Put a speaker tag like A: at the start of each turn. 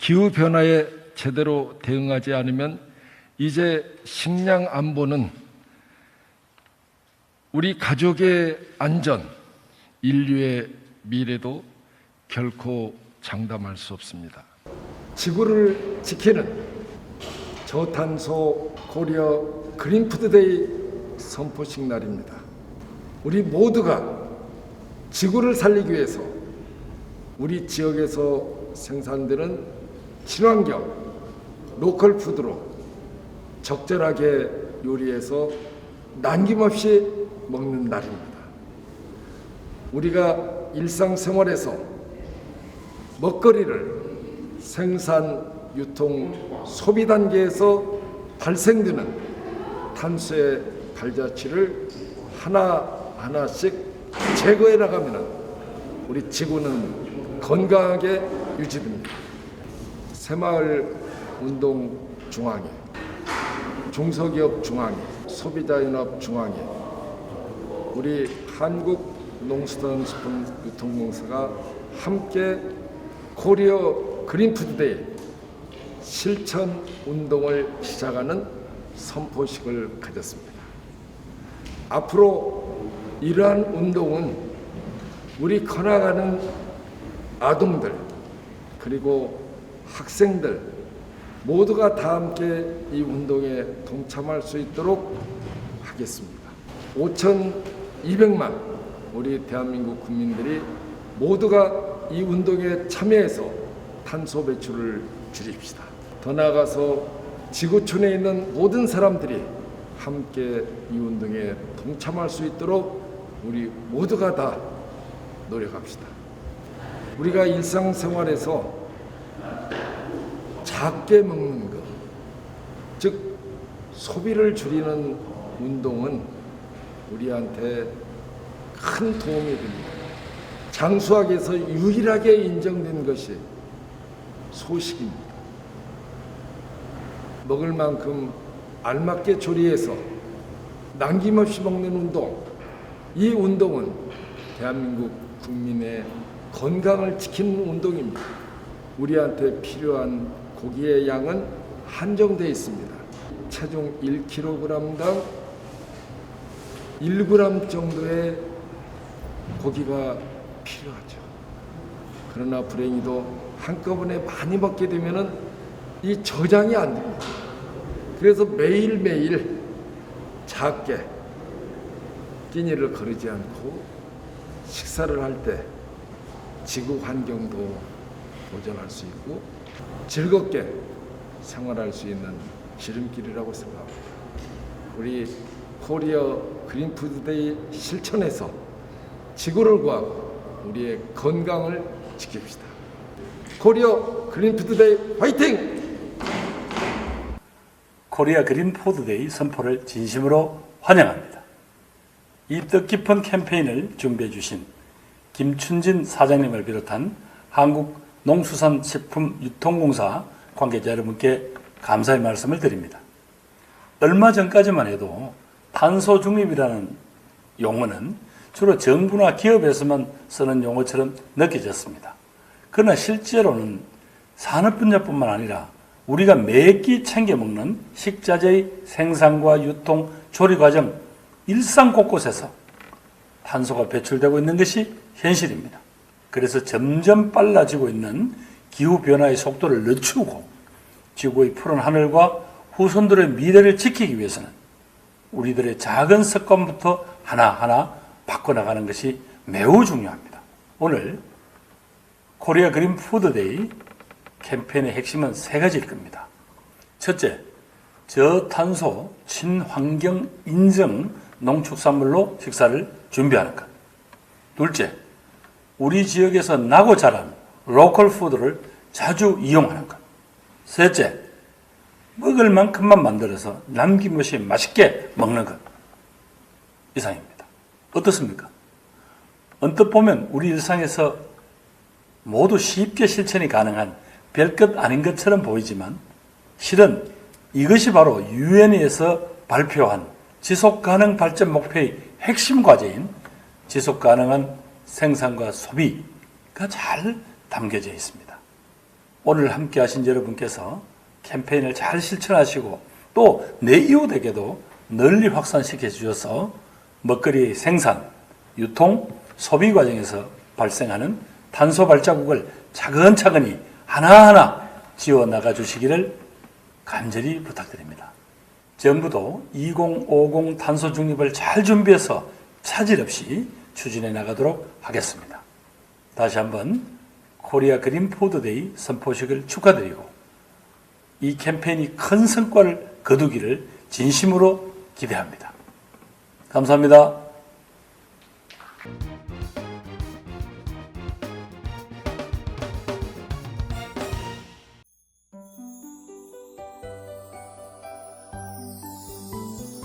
A: 기후 변화에 제대로 대응하지 않으면 이제 식량 안보는 우리 가족의 안전, 인류의 미래도 결코 장담할 수 없습니다. 지구를 지키는 저탄소 코리아 그린푸드데이 선포식 날입니다. 우리 모두가 지구를 살리기 위해서 우리 지역에서 생산되는 친환경 로컬 푸드로 적절하게 요리해서 남김없이 먹는 날입니다. 우리가 일상생활에서 먹거리를 생산, 유통, 소비 단계에서 발생되는 탄소의 발자취를 하나하나씩 제거해 나가면 우리 지구는 건강하게 유지됩니다. 새마을 운동 중앙회, 중소기업 중앙회, 소비자연합 중앙회, 우리 한국 농수산 식품 유통공사가 함께 코리어 그린푸드데이 실천 운동을 시작하는 선포식을 가졌습니다. 앞으로 이러한 운동은 우리 커나가는 아동들 그리고 학생들 모두가 다 함께 이 운동에 동참할 수 있도록 하겠습니다. 5,200만 우리 대한민국 국민들이 모두가 이 운동에 참여해서 탄소 배출을 줄입시다. 더 나아가서 지구촌에 있는 모든 사람들이 함께 이 운동에 동참할 수 있도록 우리 모두가 다 노력합시다. 우리가 일상생활에서 작게 먹는 것, 즉 소비를 줄이는 운동은 우리한테 큰 도움이 됩니다. 장수학에서 유일하게 인정된 것이 소식입니다. 먹을 만큼 알맞게 조리해서 남김없이 먹는 운동, 이 운동은 대한민국 국민의 건강을 지키는 운동입니다. 우리한테 필요한 고기의 양은 한정되어 있습니다. 체중 1kg당 1g 정도의 고기가 필요하죠. 그러나 불행히도 한꺼번에 많이 먹게 되면은 이 저장이 안 됩니다. 그래서 매일매일 작게 끼니를 거르지 않고 식사를 할 때 지구 환경도 보존할 수 있고 즐겁게 생활할 수 있는 지름길이라고 생각합니다. 우리 코리아 그린푸드데이 실천해서 지구를 구하고 우리의 건강을 지킵시다. 코리아 그린푸드데이 화이팅!
B: 코리아 그린 푸드데이 선포를 진심으로 환영합니다. 이 뜻깊은 캠페인을 준비해 주신 김춘진 사장님을 비롯한 한국 농수산식품유통공사 관계자 여러분께 감사의 말씀을 드립니다. 얼마 전까지만 해도 탄소 중립이라는 용어는 주로 정부나 기업에서만 쓰는 용어처럼 느껴졌습니다. 그러나 실제로는 산업 분야뿐만 아니라 우리가 매끼 챙겨 먹는 식자재의 생산과 유통, 조리 과정, 일상 곳곳에서 탄소가 배출되고 있는 것이 현실입니다. 그래서 점점 빨라지고 있는 기후 변화의 속도를 늦추고 지구의 푸른 하늘과 후손들의 미래를 지키기 위해서는 우리들의 작은 습관부터 하나하나 바꿔나가는 것이 매우 중요합니다. 오늘 코리아 그린 푸드데이 캠페인의 핵심은 세 가지일 겁니다. 첫째, 저탄소 친환경 인증 농축산물로 식사를 준비하는 것. 둘째, 우리 지역에서 나고 자란 로컬 푸드를 자주 이용하는 것. 셋째, 먹을 만큼만 만들어서 남김없이 맛있게 먹는 것. 이상입니다. 어떻습니까? 언뜻 보면 우리 일상에서 모두 쉽게 실천이 가능한 별것 아닌 것처럼 보이지만 실은 이것이 바로 유엔에서 발표한 지속 가능 발전 목표의 핵심 과제인 지속 가능한 생산과 소비가 잘 담겨져 있습니다. 오늘 함께 하신 여러분께서 캠페인을 잘 실천하시고 또 내 이웃에게도 널리 확산시켜 주셔서 먹거리 생산, 유통, 소비 과정에서 발생하는 탄소 발자국을 차근차근히 하나하나 지워 나가 주시기를 간절히 부탁드립니다. 정부도 2050 탄소 중립을 잘 준비해서 차질 없이 추진해 나가도록 하겠습니다. 다시 한번 코리아 그린 포드데이 선포식을 축하드리고 이 캠페인이 큰 성과를 거두기를 진심으로 기대합니다. 감사합니다.